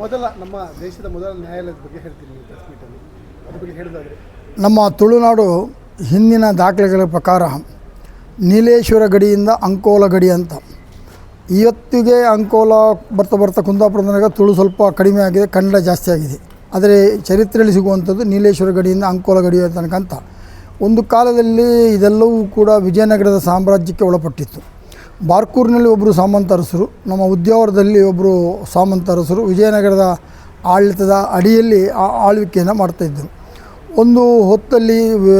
ಮೊದಲ ನಮ್ಮ ದೇಶದ ಮೊದಲ ನ್ಯಾಯಾಲಯದ ಬಗ್ಗೆ ಹೇಳ್ತೀನಿ ನಮ್ಮ ತುಳುನಾಡು ಹಿಂದಿನ ದಾಖಲೆಗಳ ಪ್ರಕಾರ ನೀಲೇಶ್ವರ ಗಡಿಯಿಂದ ಅಂಕೋಲ ಗಡಿ ಅಂತ. ಇವತ್ತಿಗೆ ಅಂಕೋಲ ಬರ್ತಾ ಬರ್ತಾ ಕುಂದಾಪುರದನಾಗ ತುಳು ಸ್ವಲ್ಪ ಕಡಿಮೆ ಆಗಿದೆ, ಕನ್ನಡ ಜಾಸ್ತಿ ಆಗಿದೆ. ಆದರೆ ಚರಿತ್ರೆಯಲ್ಲಿ ಸಿಗುವಂಥದ್ದು ನೀಲೇಶ್ವರ ಗಡಿಯಿಂದ ಅಂಕೋಲ ಗಡಿಯ ತನಕ ಅಂತ. ಒಂದು ಕಾಲದಲ್ಲಿ ಇದೆಲ್ಲವೂ ಕೂಡ ವಿಜಯನಗರದ ಸಾಮ್ರಾಜ್ಯಕ್ಕೆ ಒಳಪಟ್ಟಿತ್ತು. ಬಾರ್ಕೂರಿನಲ್ಲಿ ಒಬ್ಬರು ಸಾಮಂತ ಅರಸರು ನಮ್ಮ ಉದ್ಯಾವರದಲ್ಲಿ ಒಬ್ಬರು ಸಾಮಂತ ಅರಸರು ವಿಜಯನಗರದ ಆಡಳಿತದ ಅಡಿಯಲ್ಲಿ ಆ ಆಳ್ವಿಕೆಯನ್ನು ಮಾಡ್ತಾಯಿದ್ದರು ಒಂದು ಹೊತ್ತಲ್ಲಿ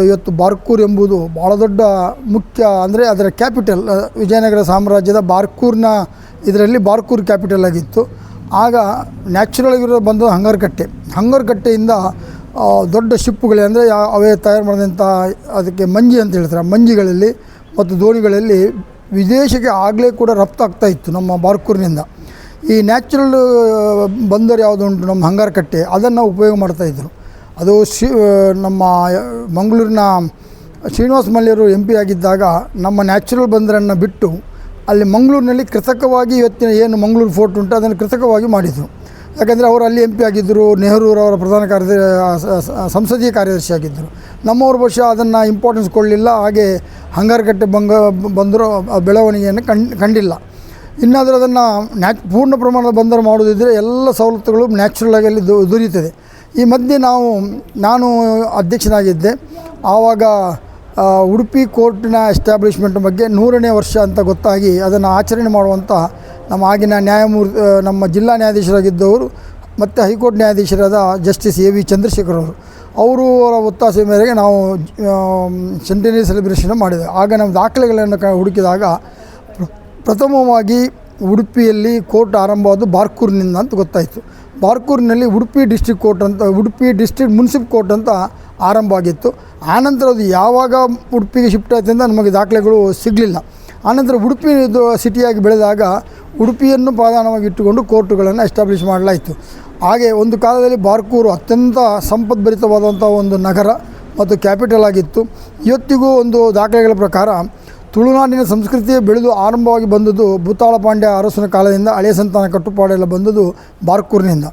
ಇವತ್ತು ಬಾರ್ಕೂರ್ ಎಂಬುದು ಭಾಳ ದೊಡ್ಡ ಮುಖ್ಯ ಅಂದರೆ ಅದರ ಕ್ಯಾಪಿಟಲ್ ವಿಜಯನಗರ ಸಾಮ್ರಾಜ್ಯದ ಬಾರ್ಕೂರ್ನ ಇದರಲ್ಲಿ ಬಾರ್ಕೂರ್ ಕ್ಯಾಪಿಟಲ್ ಆಗಿತ್ತು. ಆಗ ನ್ಯಾಚುರಲ್ ಆಗಿರೋ ಬಂದು ಹಂಗರ್ಕಟ್ಟೆ. ಹಂಗರ್ಕಟ್ಟೆಯಿಂದ ದೊಡ್ಡ ಶಿಪ್ಪುಗಳೇ ಅಂದರೆ ಅವೇ ತಯಾರು ಮಾಡಿದಂಥ ಅದಕ್ಕೆ ಮಂಜಿ ಅಂತ ಹೇಳ್ತಾರೆ. ಮಂಜಿಗಳಲ್ಲಿ ಮತ್ತು ದೋಣಿಗಳಲ್ಲಿ ವಿದೇಶಕ್ಕೆ ಆಗಲೇ ಕೂಡ ರಫ್ತು ಆಗ್ತಾ ಇತ್ತು ನಮ್ಮ ಬಾರ್ಕೂರಿನಿಂದ. ಈ ನ್ಯಾಚುರಲ್ ಬಂದರು ಯಾವುದು ಉಂಟು ನಮ್ಮ ಹಂಗಾರಕಟ್ಟೆ, ಅದನ್ನು ಉಪಯೋಗ ಮಾಡ್ತಾಯಿದ್ರು ಅದು ಶಿ ನಮ್ಮ ಮಂಗಳೂರಿನ ಶ್ರೀನಿವಾಸ ಮಲ್ಯರು ಎಂ ಪಿ ಆಗಿದ್ದಾಗ ನಮ್ಮ ನ್ಯಾಚುರಲ್ ಬಂದರನ್ನು ಬಿಟ್ಟು ಅಲ್ಲಿ ಮಂಗಳೂರಿನಲ್ಲಿ ಕೃತಕವಾಗಿ ಇವತ್ತಿನ ಏನು ಮಂಗಳೂರು ಫೋರ್ಟ್ ಉಂಟು ಅದನ್ನು ಕೃತಕವಾಗಿ ಮಾಡಿದರು. ಯಾಕಂದರೆ ಅವರು ಅಲ್ಲಿ ಎಂ ಪಿ ಆಗಿದ್ದರು ನೆಹರೂರವರ ಪ್ರಧಾನ ಸ- ಸಂಸದೀಯ ಕಾರ್ಯದರ್ಶಿ ಆಗಿದ್ದರು ನಮ್ಮವ್ರ ವರ್ಷ ಅದನ್ನು ಇಂಪಾರ್ಟೆನ್ಸ್ ಕೊಡಲಿಲ್ಲ, ಹಾಗೆ ಹಂಗಾರಕಟ್ಟೆ ಬಂಗ, ಬಂದರೂ ಬೆಳವಣಿಗೆಯನ್ನು ಕಂಡು, ಕಂಡಿಲ್ಲ. ಇನ್ನಾದರೂ ಅದನ್ನು ನ್ಯಾಚ್, ಪೂರ್ಣ ಪ್ರಮಾಣದ ಬಂದರು ಮಾಡೋದಿದ್ದರೆ ಎಲ್ಲ ಸವಲತ್ತುಗಳು ನ್ಯಾಚುರಲ್ ಆಗಿ ಅಲ್ಲಿ ದೊರೆಯುತ್ತದೆ ಈ ಮಧ್ಯೆ ನಾವು, ನಾನು ಅಧ್ಯಕ್ಷನಾಗಿದ್ದೆ. ಆವಾಗ ಉಡುಪಿ ಕೋರ್ಟಿನ ಎಸ್ಟಾಬ್ಲಿಷ್ಮೆಂಟ್ ಬಗ್ಗೆ ನೂರನೇ ವರ್ಷ ಅಂತ ಗೊತ್ತಾಗಿ ಅದನ್ನು ಆಚರಣೆ ಮಾಡುವಂಥ ನಮ್ಮ ಆಗಿನ ನ್ಯಾಯಮೂರ್ತಿ ನಮ್ಮ ಜಿಲ್ಲಾ ನ್ಯಾಯಾಧೀಶರಾಗಿದ್ದವರು ಮತ್ತು ಹೈಕೋರ್ಟ್ ನ್ಯಾಯಾಧೀಶರಾದ ಜಸ್ಟಿಸ್ ಎ ವಿ ಚಂದ್ರಶೇಖರ್ ಅವರು. ಅವರು ಅವರ ಒತ್ತಾಸೆ ಮೇರೆಗೆ ನಾವು ಸೆಂಟಿನರಿ ಸೆಲೆಬ್ರೇಷನ್ ಮಾಡಿದೆ. ಆಗ ನಮ್ಮ ದಾಖಲೆಗಳನ್ನು ಕ, ಹುಡುಕಿದಾಗ ಪ್ರಥಮವಾಗಿ ಉಡುಪಿಯಲ್ಲಿ ಕೋರ್ಟ್ ಆರಂಭವಾದ ಬಾರ್ಕೂರಿನಿಂದ ಅಂತ ಗೊತ್ತಾಯಿತು. ಬಾರ್ಕೂರಿನಲ್ಲಿ ಉಡುಪಿ ಡಿಸ್ಟ್ರಿಕ್ಟ್ ಕೋರ್ಟ್ ಅಂತ, ಉಡುಪಿ ಡಿಸ್ಟ್ರಿಕ್ಟ್ ಮುನ್ಸಿಪ್ ಕೋರ್ಟ್ ಅಂತ ಆರಂಭ ಆಗಿತ್ತು. ಆನಂತರ ಅದು ಯಾವಾಗ ಉಡುಪಿಗೆ ಶಿಫ್ಟ್ ಆಯ್ತು ಅಂತ ನಮಗೆ ದಾಖಲೆಗಳು ಸಿಗಲಿಲ್ಲ. ಆನಂತರ ಉಡುಪಿ ಸಿಟಿಯಾಗಿ ಬೆಳೆದಾಗ ಉಡುಪಿಯನ್ನು ಪ್ರಧಾನವಾಗಿಟ್ಟುಕೊಂಡು ಕೋರ್ಟುಗಳನ್ನು ಎಸ್ಟಾಬ್ಲಿಷ್ ಮಾಡಲಾಯಿತು. ಹಾಗೆ ಒಂದು ಕಾಲದಲ್ಲಿ ಬಾರ್ಕೂರು ಅತ್ಯಂತ ಸಂಪದ್ಭರಿತವಾದಂಥ ಒಂದು ನಗರ ಮತ್ತು ಕ್ಯಾಪಿಟಲ್ ಆಗಿತ್ತು. ಇವತ್ತಿಗೂ ಒಂದು ದಾಖಲೆಗಳ ಪ್ರಕಾರ ತುಳುನಾಡಿನ ಸಂಸ್ಕೃತಿಯೇ ಬೆಳೆದು ಆರಂಭವಾಗಿ ಬಂದದ್ದು ಭೂತಾಳ ಪಾಂಡ್ಯ ಅರಸನ ಕಾಲದಿಂದ ಹಳೆಯ ಸಂತಾನ ಕಟ್ಟುಪಾಡೆಲ್ಲ ಬಂದದ್ದು ಬಾರ್ಕೂರಿನಿಂದ.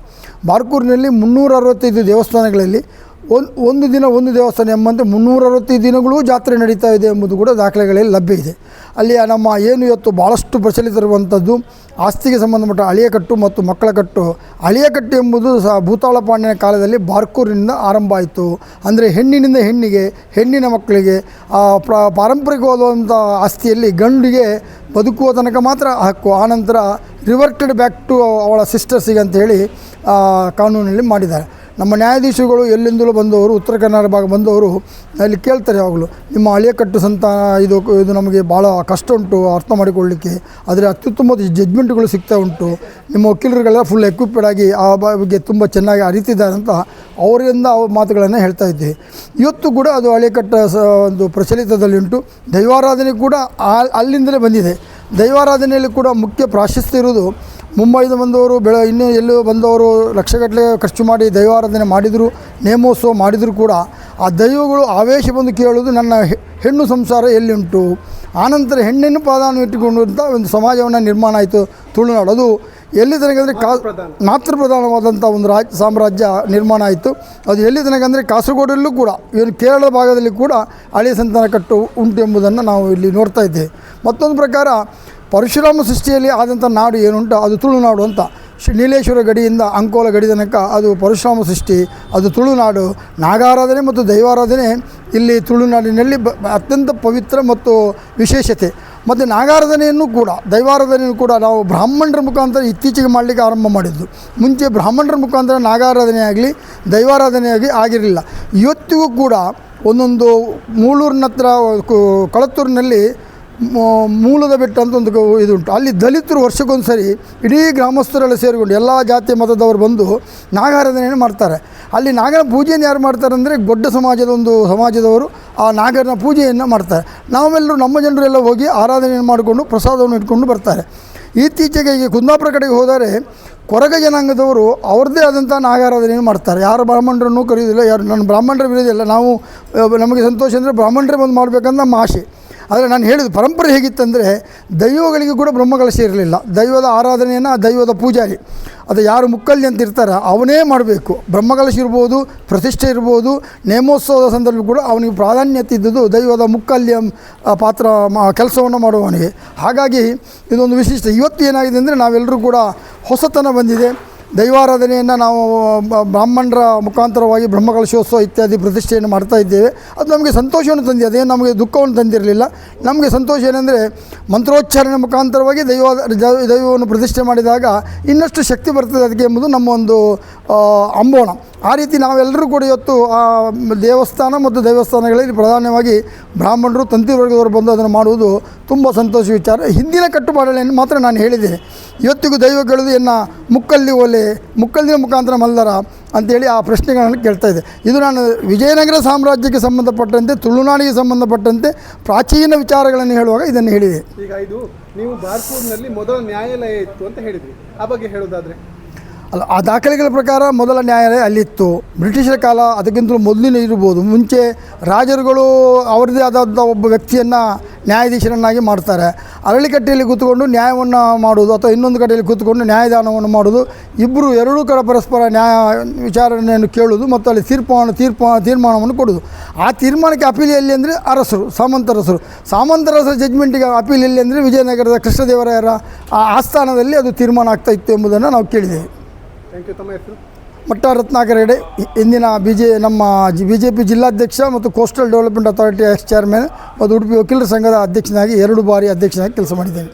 ಬಾರ್ಕೂರಿನಲ್ಲಿ ಮುನ್ನೂರ ಅರವತ್ತೈದು ದೇವಸ್ಥಾನಗಳಲ್ಲಿ ಒಂದು ದಿನ ಒಂದು ದೇವಸ್ಥಾನ ಎಂಬಂತೆ ಮುನ್ನೂರ ಅರವತ್ತೈದು ದಿನಗಳೂ ಜಾತ್ರೆ ನಡೀತಾ ಇದೆ ಎಂಬುದು ಕೂಡ ದಾಖಲೆಗಳಲ್ಲಿ ಲಭ್ಯ ಇದೆ. ಅಲ್ಲಿ ನಮ್ಮ ಏನು ಇವತ್ತು ಭಾಳಷ್ಟು ಪ್ರಚಲಿತರುವಂಥದ್ದು ಆಸ್ತಿಗೆ ಸಂಬಂಧಪಟ್ಟ ಅಳಿಯಕಟ್ಟು ಮತ್ತು ಮಕ್ಕಳ ಕಟ್ಟು. ಅಳಿಯಕಟ್ಟು ಎಂಬುದು ಸಹ ಭೂತಾಳ ಪಾಂಡ್ಯನ ಕಾಲದಲ್ಲಿ ಬಾರ್ಕೂರಿನಿಂದ ಆರಂಭ ಆಯಿತು. ಅಂದರೆ ಹೆಣ್ಣಿನಿಂದ ಹೆಣ್ಣಿಗೆ, ಹೆಣ್ಣಿನ ಮಕ್ಕಳಿಗೆ ಪ್ರ ಪಾರಂಪರಿಕವಾದಂಥ ಆಸ್ತಿಯಲ್ಲಿ ಗಂಡಿಗೆ ಬದುಕುವ ತನಕ ಮಾತ್ರ ಹಕ್ಕು. ಆನಂತರ ರಿವರ್ಟೆಡ್ ಬ್ಯಾಕ್ ಟು ಅವಳ ಸಿಸ್ಟರ್ಸಿಗೆ ಅಂತ ಹೇಳಿ ಕಾನೂನಲ್ಲಿ ಮಾಡಿದ್ದಾರೆ. ನಮ್ಮ ನ್ಯಾಯಾಧೀಶರುಗಳು ಎಲ್ಲಿಂದಲೂ ಬಂದವರು, ಉತ್ತರ ಕನ್ನಡ ಭಾಗ ಬಂದವರು, ಅಲ್ಲಿ ಕೇಳ್ತಾರೆ ಯಾವಾಗಲೂ, ನಿಮ್ಮ ಹಳೆಯ ಕಟ್ಟು ಸಂತಾನ, ಇದು ಇದು ನಮಗೆ ಭಾಳ ಕಷ್ಟ ಉಂಟು, ಅರ್ಥ ಮಾಡಿಕೊಳ್ಳಲಿಕ್ಕೆ ಆದರೆ ಅತ್ಯುತ್ತಮವಾದ ಜಜ್ಮೆಂಟ್ಗಳು ಸಿಗ್ತಾ ಉಂಟು, ನಿಮ್ಮ ವಕೀಲರುಗಳೆಲ್ಲ ಫುಲ್ ಎಕ್ವಿಪ್ಡ್ ಆಗಿ ಆ ಬಗ್ಗೆ ತುಂಬ ಚೆನ್ನಾಗಿ ಅರಿತಿದ್ದಾರೆ ಅಂತ ಅವರಿಂದ ಅವ್ರ ಮಾತುಗಳನ್ನು ಹೇಳ್ತಾ ಇದ್ದೀವಿ ಇವತ್ತು ಕೂಡ ಅದು ಹಳೆಕಟ್ಟ ಸ, ಒಂದು ಪ್ರಚಲಿತದಲ್ಲಿ ಉಂಟು. ದೈವಾರಾಧನೆ ಕೂಡ ಅಲ್ಲಿಂದಲೇ ಬಂದಿದೆ. ದೈವಾರಾಧನೆಯಲ್ಲಿ ಕೂಡ ಮುಖ್ಯ ಪ್ರಾಶಸ್ತ್ಯ ಇರೋದು ಮುಂಬೈದ ಬಂದವರು ಬೆಳ ಇನ್ನೂ ಎಲ್ಲೋ ಬಂದವರು ಲಕ್ಷಗಟ್ಟಲೆ ಖರ್ಚು ಮಾಡಿ ದೈವಾರಾಧನೆ ಮಾಡಿದರು ನೇಮೋತ್ಸವ ಮಾಡಿದರೂ ಕೂಡ ಆ ದೈವಗಳು ಆವೇಶ ಬಂದು ಕೇಳೋದು ನನ್ನ ಹೆಣ್ಣು ಸಂಸಾರ ಎಲ್ಲಿ ಉಂಟು ಆನಂತರ ಹೆಣ್ಣನ್ನು ಪ್ರಾಧಾನ್ಯ ಇಟ್ಟುಕೊಂಡಂಥ ಒಂದು ಸಮಾಜವನ್ನು ನಿರ್ಮಾಣ ಆಯಿತು ತುಳುನಾಡು ಅದು ಎಲ್ಲಿ ತನಕ ಅಂದರೆ ಕಾ ಮಾತೃ ಪ್ರಧಾನವಾದಂಥ ಒಂದು ರಾಜ್ ಸಾಮ್ರಾಜ್ಯ ನಿರ್ಮಾಣ ಆಯಿತು. ಅದು ಎಲ್ಲಿ ತನಕ ಅಂದರೆ ಕಾಸರಗೋಡಲ್ಲೂ ಕೂಡ ಇವರು ಕೇರಳ ಭಾಗದಲ್ಲಿ ಕೂಡ ಹಳೆಯ ಸಂತಾನ ಕಟ್ಟು ಉಂಟು ಎಂಬುದನ್ನು ನಾವು ಇಲ್ಲಿ ನೋಡ್ತಾ ಇದ್ದೇವೆ. ಮತ್ತೊಂದು ಪ್ರಕಾರ ಪರಶುರಾಮ ಸೃಷ್ಟಿಯಲ್ಲಿ ಆದಂಥ ನಾಡು ಏನುಂಟು, ಅದು ತುಳುನಾಡು ಅಂತ. ನೀಲೇಶ್ವರ ಗಡಿಯಿಂದ ಅಂಕೋಲ ಗಡಿ ತನಕ ಅದು ಪರಶುರಾಮ ಸೃಷ್ಟಿ, ಅದು ತುಳುನಾಡು ನಾಗಾರಾಧನೆ ಮತ್ತು ದೈವಾರಾಧನೆ ಇಲ್ಲಿ ತುಳುನಾಡಿನಲ್ಲಿ ಬ ಅತ್ಯಂತ ಪವಿತ್ರ ಮತ್ತು ವಿಶೇಷತೆ. ಮತ್ತು ನಾಗಾರಾಧನೆಯನ್ನು ಕೂಡ, ದೈವಾರಾಧನೆಯನ್ನು ಕೂಡ ನಾವು ಬ್ರಾಹ್ಮಣರ ಮುಖಾಂತರ ಇತ್ತೀಚೆಗೆ ಮಾಡಲಿಕ್ಕೆ ಆರಂಭ ಮಾಡಿದ್ದು. ಮುಂಚೆ ಬ್ರಾಹ್ಮಣರ ಮುಖಾಂತರ ನಾಗಾರಾಧನೆ ಆಗಲಿ ಆಗಿರಲಿಲ್ಲ. ಇವತ್ತಿಗೂ ಕೂಡ ಒಂದೊಂದು ಮೂಳೂರಿನ ಹತ್ರ ಕೊಳತ್ತೂರಿನಲ್ಲಿ ಮೂಲದ ಬೆಟ್ಟ ಅಂತ ಒಂದು ಇದು ಉಂಟು ಅಲ್ಲಿ ದಲಿತರು ವರ್ಷಕ್ಕೊಂದು ಸರಿ ಇಡೀ ಗ್ರಾಮಸ್ಥರೆಲ್ಲ ಸೇರಿಕೊಂಡು ಎಲ್ಲ ಜಾತಿ ಮತದವರು ಬಂದು ನಾಗಾರಾಧನೆಯನ್ನು ಮಾಡ್ತಾರೆ. ಅಲ್ಲಿ ನಾಗರ ಪೂಜೆಯನ್ನು ಯಾರು ಮಾಡ್ತಾರೆ ಅಂದರೆ ಗೊಡ್ಡ ಸಮಾಜದ ಒಂದು ಸಮಾಜದವರು ಆ ನಾಗರನ ಪೂಜೆಯನ್ನು ಮಾಡ್ತಾರೆ. ನಾವೆಲ್ಲರೂ ನಮ್ಮ ಜನರೆಲ್ಲ ಹೋಗಿ ಆರಾಧನೆಯನ್ನು ಮಾಡಿಕೊಂಡು ಪ್ರಸಾದವನ್ನು ಇಟ್ಕೊಂಡು ಬರ್ತಾರೆ. ಇತ್ತೀಚೆಗೆ ಈಗ ಕುಂದಾಪುರ ಕಡೆಗೆ ಹೋದರೆ ಕೊರಗ ಜನಾಂಗದವರು ಅವ್ರದ್ದೇ ಆದಂಥ ನಾಗಾರಾಧನೆಯನ್ನು ಮಾಡ್ತಾರೆ. ಯಾರು ಬ್ರಾಹ್ಮಣರನ್ನು ಕರೆಯೋದಿಲ್ಲ ಯಾರು ನನ್ನ ಬ್ರಾಹ್ಮಣರ ವಿರೋಧಿಲ್ಲ ನಾವು ನಮಗೆ ಸಂತೋಷ ಅಂದರೆ ಬ್ರಾಹ್ಮಣರೇ ಬಂದು ಮಾಡಬೇಕಂತ ನಮ್ಮ ಆಸೆ ಆದರೆ ನಾನು ಹೇಳಿದ ಪರಂಪರೆ ಹೇಗಿತ್ತಂದರೆ ದೈವಗಳಿಗೆ ಕೂಡ ಬ್ರಹ್ಮಕಲಶ ಇರಲಿಲ್ಲ ದೈವದ ಆರಾಧನೆಯನ್ನು ದೈವದ ಪೂಜಾರಿ. ಅದು ಯಾರು ಮುಕ್ಕಲ್ಲಿ ಅಂತ ಇರ್ತಾರೆ ಅವನೇ ಮಾಡಬೇಕು. ಬ್ರಹ್ಮಕಲಶ ಇರ್ಬೋದು ಪ್ರತಿಷ್ಠೆ ಇರ್ಬೋದು, ನೇಮೋತ್ಸವದ ಸಂದರ್ಭ ಕೂಡ ಅವನಿಗೆ ಪ್ರಾಧಾನ್ಯತೆ ಇದ್ದದ್ದು ದೈವದ ಮುಕ್ಕಲ್ಯ ಪಾತ್ರ ಪಾತ್ರ ಕೆಲಸವನ್ನು ಮಾಡುವವನಿಗೆ. ಹಾಗಾಗಿ ಇದೊಂದು ವಿಶಿಷ್ಟ. ಇವತ್ತು ಏನಾಗಿದೆ ಅಂದರೆ ನಾವೆಲ್ಲರೂ ಕೂಡ ಹೊಸತನ ಬಂದಿದೆ. ದೈವಾರಾಧನೆಯನ್ನು ನಾವು ಬ್ರಾಹ್ಮಣರ ಮುಖಾಂತರವಾಗಿ ಬ್ರಹ್ಮಕಲಶೋತ್ಸವ ಇತ್ಯಾದಿ ಪ್ರತಿಷ್ಠೆಯನ್ನು ಮಾಡ್ತಾ ಇದ್ದೇವೆ. ಅದು ನಮಗೆ ಸಂತೋಷವನ್ನು ತಂದಿದೆ. ಅದೇನು ನಮಗೆ ದುಃಖವನ್ನು ತಂದಿರಲಿಲ್ಲ. ನಮಗೆ ಸಂತೋಷ ಏನೆಂದರೆ, ಮಂತ್ರೋಚ್ಚಾರಣೆ ಮುಖಾಂತರವಾಗಿ ದೈವ- ದೈವವನ್ನು ಪ್ರತಿಷ್ಠೆ ಮಾಡಿದಾಗ ಇನ್ನಷ್ಟು ಶಕ್ತಿ ಬರ್ತದೆ ಅದಕ್ಕೆ ಎಂಬುದು ನಮ್ಮ ಒಂದು ಅಂಬೋಣ. ಆ ರೀತಿ ನಾವೆಲ್ಲರೂ ಕೂಡ ಇವತ್ತು ಆ, ದೇವಸ್ಥಾನ ಮತ್ತು ದೇವಸ್ಥಾನಗಳಲ್ಲಿ ಪ್ರಧಾನವಾಗಿ ಬ್ರಾಹ್ಮಣರು, ತಂತಿ ವರ್ಗದವರು ಬಂದು ಅದನ್ನು ಮಾಡುವುದು ತುಂಬ ಸಂತೋಷ ವಿಚಾರ. ಹಿಂದಿನ ಕಟ್ಟುಪಾಡುಗಳನ್ನು ಮಾತ್ರ ನಾನು ಹೇಳಿದ್ದೇನೆ ಇವತ್ತಿಗೂ ದೈವಗಳು ಎನ್ನ ಮುಕ್ಕಲ್ಲಿ ಒಲೆ, ಮುಕ್ಕಲ್ಲಿನ ಮುಖಾಂತರ ಮಲ್ಲರ ಅಂತೇಳಿ ಆ ಪ್ರಶ್ನೆಗಳನ್ನು ಕೇಳ್ತಾ ಇದೆ. ಇದು ನಾನು ವಿಜಯನಗರ ಸಾಮ್ರಾಜ್ಯಕ್ಕೆ ಸಂಬಂಧಪಟ್ಟಂತೆ, ತುಳುನಾಡಿಗೆ ಸಂಬಂಧಪಟ್ಟಂತೆ ಪ್ರಾಚೀನ ವಿಚಾರಗಳನ್ನು ಹೇಳುವಾಗ ಇದನ್ನು ಹೇಳಿದೆ. ಈಗ ಇದು ನೀವು ಬಾರ್ಕೂರ್ನಲ್ಲಿ ಮೊದಲ ನ್ಯಾಯಾಲಯ ಇತ್ತು ಅಂತ ಹೇಳಿದ್ರಿ. ಆ ಬಗ್ಗೆ ಹೇಳೋದಾದ್ರೆ ಅಲ್ಲ, ಆ ದಾಖಲೆಗಳ ಪ್ರಕಾರ ಮೊದಲ ನ್ಯಾಯಾಲಯ ಅಲ್ಲಿತ್ತು. ಬ್ರಿಟಿಷರ ಕಾಲ ಅದಕ್ಕಿಂತಲೂ ಮೊದಲಿನ ಇರ್ಬೋದು. ಮುಂಚೆ ರಾಜರುಗಳು ಅವರದೇ ಆದಂಥ ಒಬ್ಬ ವ್ಯಕ್ತಿಯನ್ನು ನ್ಯಾಯಾಧೀಶರನ್ನಾಗಿ ಮಾಡ್ತಾರೆ. ಅರಳಿಕಟ್ಟೆಯಲ್ಲಿ ಕೂತ್ಕೊಂಡು ನ್ಯಾಯವನ್ನು ಮಾಡೋದು ಅಥವಾ ಇನ್ನೊಂದು ಕಡೆಯಲ್ಲಿ ಕೂತ್ಕೊಂಡು ನ್ಯಾಯದಾನವನ್ನು ಮಾಡೋದು ಇಬ್ಬರು ಎರಡೂ ಕಡೆ ಪರಸ್ಪರ ನ್ಯಾಯ ವಿಚಾರಣೆಯನ್ನು ಕೇಳೋದು ಮತ್ತು ಅಲ್ಲಿ ತೀರ್ಪನ್ನು ತೀರ್ಪ, ತೀರ್ಮಾನವನ್ನು ಕೊಡೋದು ಆ ತೀರ್ಮಾನಕ್ಕೆ ಅಪೀಲ್ ಎಲ್ಲಿ ಅಂದರೆ ಅರಸರು, ಸಾಮಂತರಸರು. ಸಾಮಂತರಸರ ಜಜ್ಮೆಂಟಿಗೆ ಅಪೀಲ್ ಎಲ್ಲಿ ಅಂದರೆ ವಿಜಯನಗರದ ಕೃಷ್ಣದೇವರಾಯರ ಆ ಆಸ್ಥಾನದಲ್ಲಿ ಅದು ತೀರ್ಮಾನ ಆಗ್ತಾ ಇತ್ತು ಎಂಬುದನ್ನು ನಾವು ಕೇಳಿದ್ದೇವೆ. ಥ್ಯಾಂಕ್ ಯು ತಮ್ಮ ಹೆಸರು? ಮಟ್ಟ ರತ್ನಾಕರ್ ಹೆಗಡೆ. ಇಂದಿನ ಬಿ ಜೆ ನಮ್ಮ ಬಿ ಜೆ ಪಿ ಜಿಲ್ಲಾಧ್ಯಕ್ಷ ಮತ್ತು coastal development authority ex chairman ಮತ್ತು ಉಡುಪಿ ವಕೀಲರ ಸಂಘದ ಅಧ್ಯಕ್ಷನಾಗಿ ಎರಡು ಬಾರಿ ಅಧ್ಯಕ್ಷನಾಗಿ ಕೆಲಸ ಮಾಡಿದ್ದೇನೆ.